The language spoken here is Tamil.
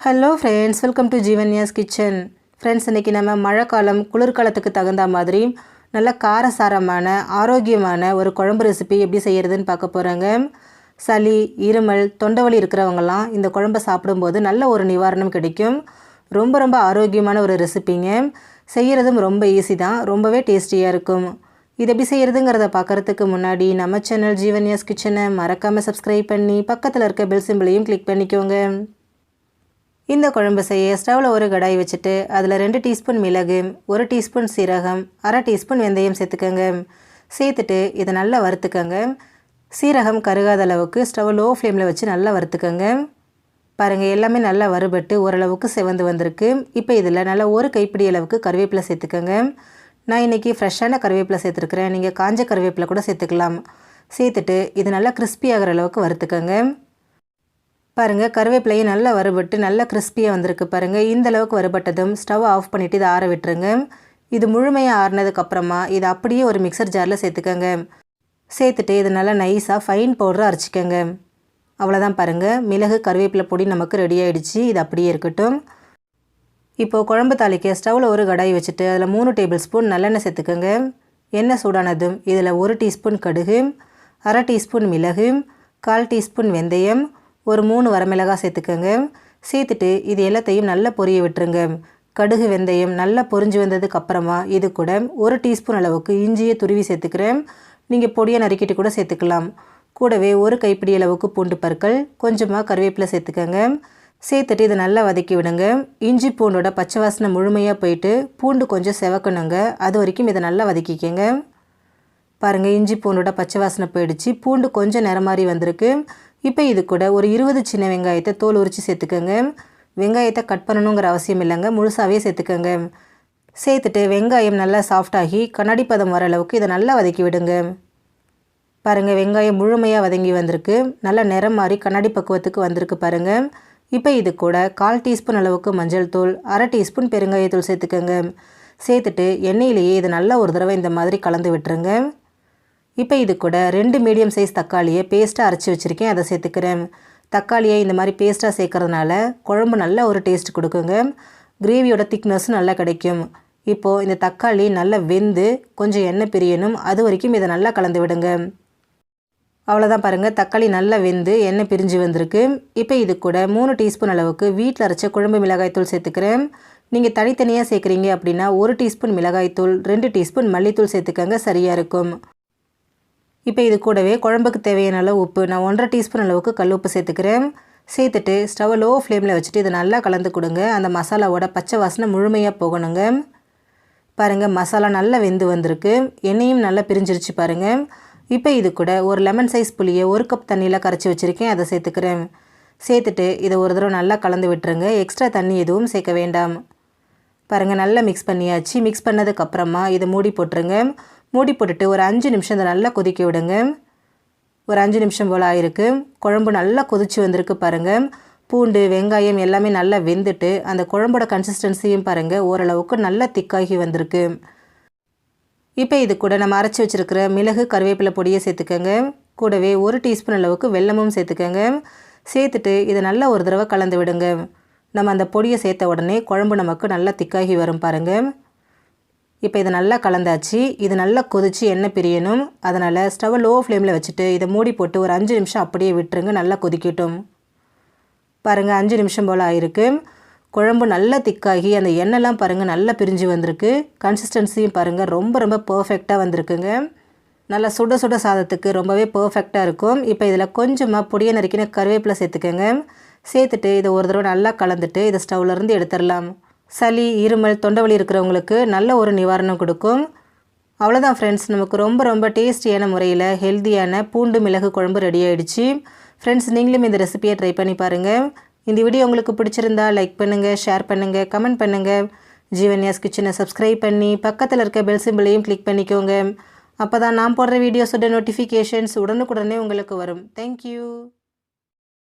Hello friends welcome to Jeevanya's kitchen friends இன்றைக்கி நம்ம மழைக்காலம் குளிர்காலத்துக்கு தகுந்த மாதிரி நல்ல காரசாரமான ஆரோக்கியமான ஒரு குழம்பு ரெசிபி எப்படி செய்கிறதுன்னு பார்க்க போகிறாங்க சளி இருமல் தொண்டவலி இருக்கிறவங்கலாம் இந்த குழம்பை சாப்பிடும்போது நல்ல ஒரு நிவாரணம் கிடைக்கும். ரொம்ப ரொம்ப ஆரோக்கியமான ஒரு ரெசிபிங்க செய்கிறதும் ரொம்ப ஈஸி தான். ரொம்பவே டேஸ்டியாக இருக்கும். இது எப்படி செய்கிறதுங்கிறத பார்க்குறதுக்கு முன்னாடி நம்ம சேனல் ஜீவன்யாஸ் கிச்சனை மறக்காமல் சப்ஸ்கிரைப் பண்ணி பக்கத்தில் இருக்க பெல் சிம்பிளையும் கிளிக் பண்ணிக்கோங்க. இந்த குழம்பு செய்ய ஸ்டவ்வில் ஒரு கடாய் வச்சுட்டு அதில் ரெண்டு டீஸ்பூன் மிளகு ஒரு டீஸ்பூன் சீரகம் அரை டீஸ்பூன் வெந்தயம் சேர்த்துக்கோங்க. சேர்த்துட்டு இதை நல்லா வறுத்துக்கோங்க. சீரகம் கருகாத அளவுக்கு ஸ்டவ் லோ ஃப்ளேமில் வச்சு நல்லா வறுத்துக்கோங்க. பாருங்கள் எல்லாமே நல்லா வறுபட்டு ஓரளவுக்கு செவந்து வந்திருக்கு. இப்போ இதில் நல்லா ஒரு கைப்பிடி அளவுக்கு கருவேப்பிலை சேர்த்துக்கோங்க. நான் இன்றைக்கி ஃப்ரெஷ்ஷான கருவேப்பிலை சேர்த்துருக்குறேன். நீங்கள் காஞ்ச கருவேப்பிலை கூட சேர்த்துக்கலாம். சேர்த்துட்டு இது நல்லா கிறிஸ்பி ஆகிற அளவுக்கு வறுத்துக்கோங்க. பாருங்கள் கருவேப்பிலையும் நல்லா வறுபட்டு நல்லா கிறிஸ்பியாக வந்திருக்கு பாருங்கள் இந்தளவுக்கு வறுபட்டதும் ஸ்டவ் ஆஃப் பண்ணிவிட்டு இதை ஆற விட்டுருங்க. இது முழுமையாக ஆறினதுக்கப்புறமா இதை அப்படியே ஒரு மிக்சர் ஜாரில் சேர்த்துக்கோங்க. சேர்த்துட்டு இது நல்லா நைஸாக ஃபைன் பவுடரை அரைச்சிக்கோங்க. அவ்வளோதான் பாருங்கள் மிளகு கருவேப்பிலை பொடி நமக்கு ரெடி ஆகிடுச்சு இது அப்படியே இருக்கட்டும். இப்போது குழம்பு தாளிக்க ஸ்டவ்வில் ஒரு கடாய் வச்சுட்டு அதில் மூணு டேபிள் ஸ்பூன் நல்லெண்ணெய் சேர்த்துக்கோங்க. எண்ணெய் சூடானதும் இதில் ஒரு டீஸ்பூன் கடுகு அரை டீஸ்பூன் மிளகு கால் டீஸ்பூன் வெந்தயம் ஒரு மூணு வரமிளகாய் சேர்த்துக்கோங்க. சேர்த்துட்டு இது எல்லாத்தையும் நல்லா பொரிய விட்டுருங்க. கடுகு வெந்தயம் நல்லா பொரிஞ்சு வந்ததுக்கு அப்புறமா இது கூட ஒரு டீஸ்பூன் அளவுக்கு இஞ்சியை துருவி சேர்த்துக்கிறேன். நீங்கள் பொடியை நறுக்கிட்டு கூட சேர்த்துக்கலாம். கூடவே ஒரு கைப்பிடி அளவுக்கு பூண்டு பற்கள் கொஞ்சமாக கருவேப்பிலை சேர்த்துக்கோங்க. சேர்த்துட்டு இதை நல்லா வதக்கி விடுங்க. இஞ்சி பூண்டோட பச்சை வாசனை முழுமையாக போயிட்டு பூண்டு கொஞ்சம் செவக்கணுங்க. அது வரைக்கும் இதை நல்லா வதக்கிக்கோங்க. பாருங்கள் இஞ்சி பூண்டோட பச்சை வாசனை போயிடுச்சு. பூண்டு கொஞ்சம் நிறம் மாதிரி வந்திருக்கு. இப்போ இது கூட ஒரு இருபது சின்ன வெங்காயத்தை தோல் உரித்து சேர்த்துக்கோங்க. வெங்காயத்தை கட் பண்ணணுங்கிற அவசியம் இல்லைங்க. முழுசாகவே சேர்த்துக்கோங்க. சேர்த்துட்டு வெங்காயம் நல்லா சாஃப்டாகி கண்ணாடி பதம் வர அளவுக்கு இதை நல்லா வதக்கி விடுங்க. பாருங்கள் வெங்காயம் முழுமையாக வதங்கி வந்திருக்கு. நல்லா நிறம் மாறி கண்ணாடி பக்குவத்துக்கு வந்திருக்கு பாருங்கள் இப்போ இது கூட கால் டீஸ்பூன் அளவுக்கு மஞ்சள் தூள் அரை டீஸ்பூன் பெருங்காயத்தூள் சேர்த்துக்கோங்க. சேர்த்துட்டு எண்ணெயிலேயே இது நல்லா ஒரு தடவை இந்த மாதிரி கலந்து விட்டுருங்க. இப்போ இது கூட ரெண்டு மீடியம் சைஸ் தக்காளியை பேஸ்ட்டாக அரைச்சி வச்சுருக்கேன். அதை சேர்த்துக்கிறேன். தக்காளியை இந்த மாதிரி பேஸ்ட்டாக சேர்க்குறதுனால குழம்பு நல்ல ஒரு டேஸ்ட் கொடுக்குங்க. கிரேவியோட திக்னஸும் நல்லா கிடைக்கும். இப்போது இந்த தக்காளி நல்லா வெந்து கொஞ்சம் எண்ணெய் பிரியணும். அது வரைக்கும் இதை நல்லா கலந்து விடுங்க. அவ்வளோதான் பாருங்கள் தக்காளி நல்லா வெந்து எண்ணெய் பிரிஞ்சு வந்திருக்கு. இப்போ இது கூட மூணு டீஸ்பூன் அளவுக்கு வீட்டில் அரைச்ச குழம்பு மிளகாய்த்தூள் சேர்த்துக்கிறேன். நீங்கள் தனித்தனியாக சேர்க்குறீங்க அப்படின்னா ஒரு டீஸ்பூன் மிளகாய்த்தூள் ரெண்டு டீஸ்பூன் மல்லித்தூள் சேர்த்துக்கங்க. சரியாக இருக்கும். இப்போ இது கூடவே குழம்புக்கு தேவையான அளவு உப்பு. நான் ஒன்றரை டீஸ்பூன் அளவுக்கு கல் உப்பு சேர்த்துக்கிறேன். சேர்த்துட்டு ஸ்டவ் லோ ஃப்ளேமில் வச்சுட்டு இதை நல்லா கலந்து கொடுங்க. அந்த மசாலாவோட பச்சை வாசனை முழுமையாக போகணுங்க. பாருங்கள் மசாலா நல்லா வெந்து வந்திருக்கு. எண்ணெயும் நல்லா பிரிஞ்சிருச்சு பாருங்கள் இப்போ இது கூட ஒரு லெமன் சைஸ் புளியை ஒரு கப் தண்ணியில் கரைச்சி வச்சுருக்கேன். அதை சேர்த்துக்கிறேன். சேர்த்துட்டு இதை ஒரு தடவை நல்லா கலந்து விட்டுருங்க. எக்ஸ்ட்ரா தண்ணி எதுவும் சேர்க்க வேண்டாம். பாருங்கள் நல்லா மிக்ஸ் பண்ணியாச்சு. மிக்ஸ் பண்ணதுக்கப்புறமா இதை மூடி போட்டுருங்க. மூடி போட்டுட்டு ஒரு அஞ்சு நிமிஷம் இதை நல்லா கொதிக்க விடுங்க. ஒரு அஞ்சு நிமிஷம் போல் ஆயிருக்கு. குழம்பு நல்லா கொதிச்சு வந்திருக்கு பாருங்கள் பூண்டு வெங்காயம் எல்லாமே நல்லா வெந்துட்டு அந்த குழம்போட கன்சிஸ்டன்சியும் பாருங்கள் ஓரளவுக்கு நல்லா திக்காகி வந்திருக்கு. இப்போ இது கூட நம்ம அரைச்சி வச்சுருக்கிற மிளகு கருவேப்பிலை பொடியை சேர்த்துக்கோங்க. கூடவே ஒரு டீஸ்பூன் அளவுக்கு வெல்லமும் சேர்த்துக்கோங்க. சேர்த்துட்டு இதை நல்லா ஒரு தடவை கலந்து விடுங்க. நம்ம அந்த பொடியை சேர்த்த உடனே குழம்பு நமக்கு நல்லா திக்காகி வரும் பாருங்கள் இப்போ இது நல்லா கலந்தாச்சு. இது நல்லா கொதித்து எண்ணெய் பிரியணும். அதனால் ஸ்டவ் லோ ஃப்ளேமில் வச்சுட்டு இதை மூடி போட்டு ஒரு அஞ்சு நிமிஷம் அப்படியே விட்டுருங்க. நல்லா கொதிக்கட்டும். பாருங்கள் அஞ்சு நிமிஷம் போல் ஆயிருக்கு. குழம்பு நல்லா திக்காகி அந்த எண்ணெய்லாம் பாருங்கள் நல்லா பிரிஞ்சு வந்திருக்கு. கன்சிஸ்டன்சியும் பாருங்கள் ரொம்ப ரொம்ப பர்ஃபெக்டாக வந்திருக்குங்க. நல்லா சுட சுட சாதத்துக்கு ரொம்பவே பர்ஃபெக்டாக இருக்கும். இப்போ இதில் கொஞ்சமாக பொடியை நறுக்கின கருவேப்பிலை சேர்த்துக்கோங்க. சேர்த்துட்டு இதை ஒரு தடவை நல்லா கலந்துட்டு இதை ஸ்டவ்லேருந்து எடுத்துடலாம். சளி இருமல் தொண்டவலி இருக்கிறவங்களுக்கு நல்ல ஒரு நிவாரணம் கொடுக்கும். அவ்வளோதான் ஃப்ரெண்ட்ஸ் நமக்கு ரொம்ப ரொம்ப டேஸ்டியான முறையில் ஹெல்த்தியான பூண்டு மிளகு குழம்பு ரெடி ஆகிடுச்சு ஃப்ரெண்ட்ஸ் நீங்களும் இந்த ரெசிபியை ட்ரை பண்ணி பாருங்கள் இந்த வீடியோ உங்களுக்கு பிடிச்சிருந்தா லைக் பண்ணுங்கள் ஷேர் பண்ணுங்கள் கமெண்ட் பண்ணுங்கள் ஜீவன்யாஸ் கிச்சனை சப்ஸ்கிரைப் பண்ணி பக்கத்தில் இருக்க பெல் சிம்பிளையும் கிளிக் பண்ணிக்கோங்க. அப்போ தான் நான் போடுற வீடியோஸோட நோட்டிஃபிகேஷன்ஸ் உடனுக்குடனே உங்களுக்கு வரும். தேங்க்யூ